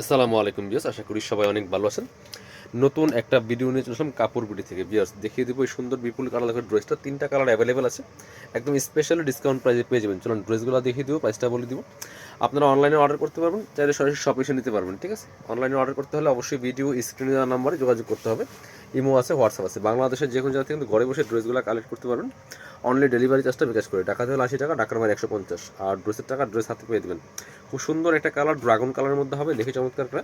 আসসালামু আলাইকুম বিয়াস আশা করি সবাই অনেক ভালো আছেন। নতুন একটা ভিডিও নিয়ে চলেছিলাম বিডি থেকে। বিয়াস দেখিয়ে দেবো এই সুন্দর বিপুল কালার দেখো ড্রেসটা তিনটা কালার অ্যাভেলেবেল আছে। একদম স্পেশালি ডিসকাউন্ট প্রাইসে পেয়ে যাবেন। চলুন ড্রেসগুলো দেখিয়ে দেবো প্রাইসটা বলে দিব। আপনারা অনলাইনে অর্ডার করতে পারবেন, চাইলে সরাসরি শপ এসে নিতে পারবেন, ঠিক আছে? অনলাইনে অর্ডার করতে হলে অবশ্যই ভিডিও স্ক্রিনে নাম্বারে যোগাযোগ করতে হবে। ইমো আছে, হোয়াটসঅ্যাপ আছে। বাংলাদেশের যে কোনো জায়গা থেকে কিন্তু ঘরে বসে ড্রেসগুলো কালেক্ট করতে পারবেন। অনলি ডেলিভারি চার্জটা বিকাশ করে। টাকা হলে আশি টাকা টাকার মানে একশো পঞ্চাশ। আর ড্রেসের টাকা ড্রেস হাতে পেয়ে দেবেন। খুব সুন্দর একটা কালার, ড্রাগন কালারের মধ্যে হবে, দেখে চমৎকার একটা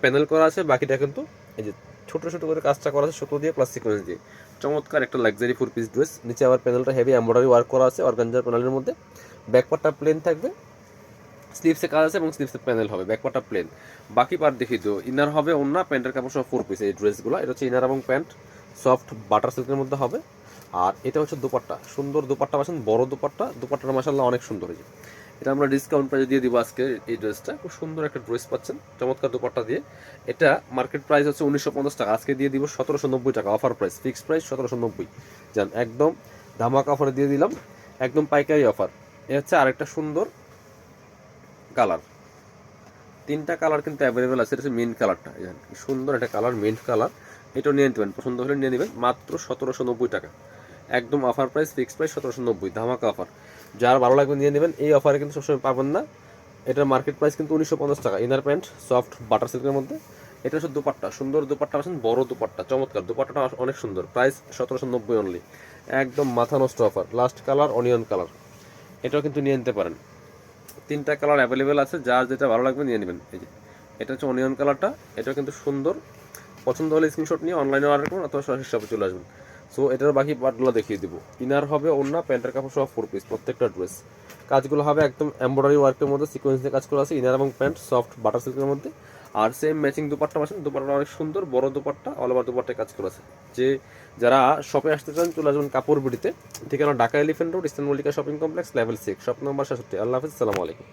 প্যানেল করা আছে, বাকিটা কিন্তু এই যে ছোটো ছোটো করে কাজটা করা আছে, সুতো দিয়ে প্লাস সিকোয়েন্স দিয়ে। চমৎকার একটা লাক্সারি ফোর পিস ড্রেস নিচে আবার প্যানেলটা হেভি এমব্রয়ডারি ওয়ার্ক করা আছে অর্গানজার প্যানেলের মধ্যে। ব্যাকপার্টটা প্লেন থাকবে। স্লিভসে কাজ আছে এবং স্লিভসে প্যানেল হবে ব্যাকপার্টটা প্লেন বাকি পার্ট দেখিয়ে দিও ইনার হবে অন্য প্যান্টের কাপড় সব ফোর পিস এই ড্রেসগুলো এটা হচ্ছে ইনার এবং প্যান্ট। সফট বাটার সিল্কের মধ্যে হবে। আর এটা হচ্ছে দুপাট্টা, সুন্দর দুপাট্টা পাচ্ছেন বড় দুপাট্টা দুপাট্টাটা মাসাল্লাহ অনেক সুন্দর হয়েছে এটা আমরা ডিসকাউন্ট প্রাইসে দিয়ে দিব আজকে এই ড্রেসটা খুব সুন্দর একটা ড্রেস পাচ্ছেন, চমৎকার দুপাট্টা দিয়ে। এটা মার্কেট প্রাইস হচ্ছে উনিশশো পঞ্চাশ টাকা, আজকে দিয়ে দিব সতেরোশো নব্বই টাকা অফার প্রাইস ফিক্সড প্রাইস সতেরোশো নব্বই। যান একদম ধামাকা অফারে দিয়ে দিলাম, একদম পাইকারি অফার এ হচ্ছে আরেকটা সুন্দর কালার। তিনটা কালার কিন্তু অ্যাভেলেবেল আছে, এটা হচ্ছে মেন কালারটা। সুন্দর একটা কালার মেন কালার। এটাও নিয়ে পারেন পছন্দ হলে নিয়ে নেবেন, মাত্র সতেরোশো নব্বই টাকা। একদম অফার প্রাইস ফিক্সড প্রাইস সতেরোশো নব্বই, ধামাকা অফার যার ভালো লাগবে নিয়ে নেবেন, এই অফারে কিন্তু সবসময় পাবেন না। এটার মার্কেট প্রাইস কিন্তু উনিশশো পঞ্চাশ টাকা ইনার প্যান্ট সফট বাটার সিল্কের মধ্যে। এটা হচ্ছে দুপাট্টা, সুন্দর দুপাট্টা আছেন বড় দুপাট্টা, চমৎকার। দুপাট্টাটা অনেক সুন্দর প্রাইস সতেরোশো নব্বই অনলি একদম মাথা নষ্ট offer last colour onion colour এটাও কিন্তু নিয়ে নিতে পারেন। তিনটা কালার অ্যাভেলেবেল আছে যার যেটা ভালো লাগবে নিয়ে নেবেন। এই যে, এটা হচ্ছে অনিয়ন কালারটা এটা কিন্তু সুন্দর। পছন্দ হলে স্ক্রিনশট নিয়ে অনলাইনে অর্ডার করুন, অথবা সরাসরি শপে চলে আসবেন। সো এটার বাকি পার্টগুলো দেখিয়ে দেবো। ইনার হবে অন্য প্যান্টের কাপড় সব ফোর পিস প্রত্যেকটা ড্রেস কাজগুলো হবে একদম এমব্রয়ডারি ওয়ার্কের মধ্যে সিকোয়েন্স দিয়ে কাজ করা আছে ইনার এবং প্যান্ট সফট বাটার সিল্কের মধ্যে। আর সেম ম্যাচিং দুপাট্টা পাচ্ছেন দুপাট্টা অনেক সুন্দর, বড় দুপাট্টা অল ওভার দুপাট্টায় কাজ করা আছে। যে যারা শপে আসতে চান, চলে আসবেন কাপড় বিড়িতে ঠিকানা Dhaka elephant road eastern Mallika shopping complex level six shop number সাতষট্টি আল্লাহ হাফিজ সালামু আলাইকুম।